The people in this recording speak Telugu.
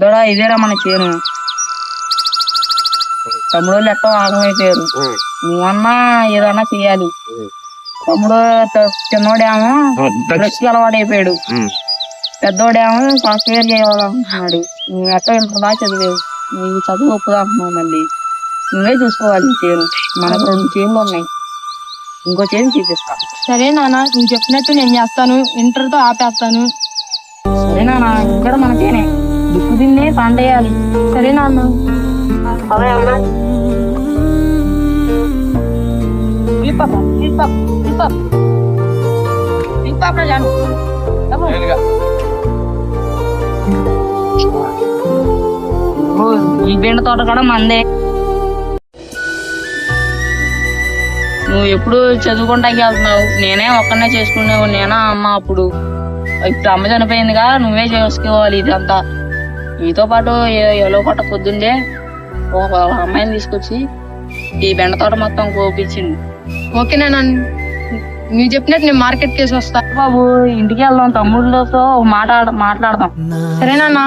దొడ ఇదేరా మన చేను. తమ్ముడు లెక్క ఆగమైపోయారు. నువ్వన్నా ఏదన్నా చెయ్యాలి. తమ్ముడు చిన్నోడేమో డ్రగ్స్కి అలవాటైపోయాడు. పెద్దోడేమో సాఫ్ట్వేర్ చేయాలనుకున్నాడు నువ్వు ఎట్ట ఇంత బాగా చదివావు. నువ్వు చదువు ఒప్పుదా అంటున్నావు మళ్ళీ. నువ్వే చూసుకోవాలి చేను. మనకు రెండు చేనులు ఉన్నాయి. ఇంకో చేను చూపిస్తా సరే నాన్న నువ్వు చెప్పినట్టు నేను చేస్తాను. ఇంటర్తో ఆపేస్తాను. సరేనా నా ఇక్కడ మన చేనే. దుక్కు తిన్నే పంట వేయాలి సరే. ఓ, ఈ బెండ తోట కూడా మందే. నువ్వు ఎప్పుడు చదువుకుంటాకి వెళ్తున్నావు? నేనే ఒక్కనే చేసుకునేవు నేనా అమ్మ అప్పుడు? ఇప్పుడు అమ్మ చనిపోయిందిగా నువ్వే చేసుకోవాలి ఇదంతా. నీతో పాటు ఎలో పట్ట పొద్దుండే ఒక అమ్మాయిని తీసుకొచ్చి ఈ బెండ తోట మొత్తం కోపించింది. ఓకే నాన్న నువ్వు చెప్పినట్టు నేను మార్కెట్ కేసు వస్తా. బాబు ఇంటికి వెళ్దాం తమ్ముళ్ళతో ఒక మాట ఆడ- మాట్లాడదాం. సరే నాన్న.